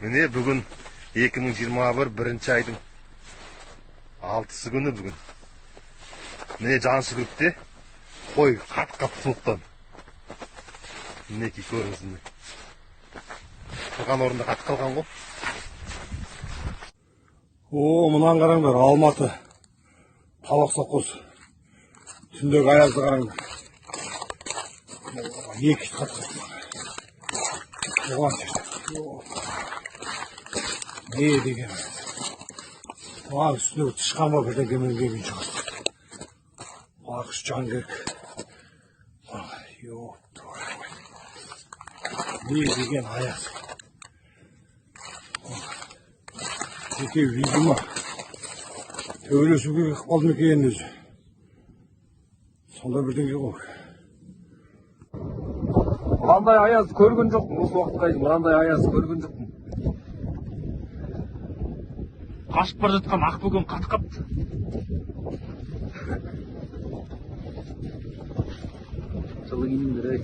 міне бүгін 2021 бірінші айдың алтысы күні бүгін міне жансүгірікте қой қат қат суықтан мінекей көріңіз міне тұрған орнында қатып қалған ғой О, мынаны қараңдар, Алматы. Табақ совхоз. Түндегі аязды қараңдар. Екі ит қатты. Не деген. Оған үстіне тышқан ба бірдеңемен келген шығар. Ақш жан. Йоп, Не деген аяз. Жеке үйді ма? Төбелесуге қалды ма екен өзі? Сонда бірдеңе ғой. Мынандай аяз көрген жоқпын осы уақытқа дейін мынандай аяз көрген жоқпын қашып бара жатқан ақбөкен қатып қапты жылы келіңдер ей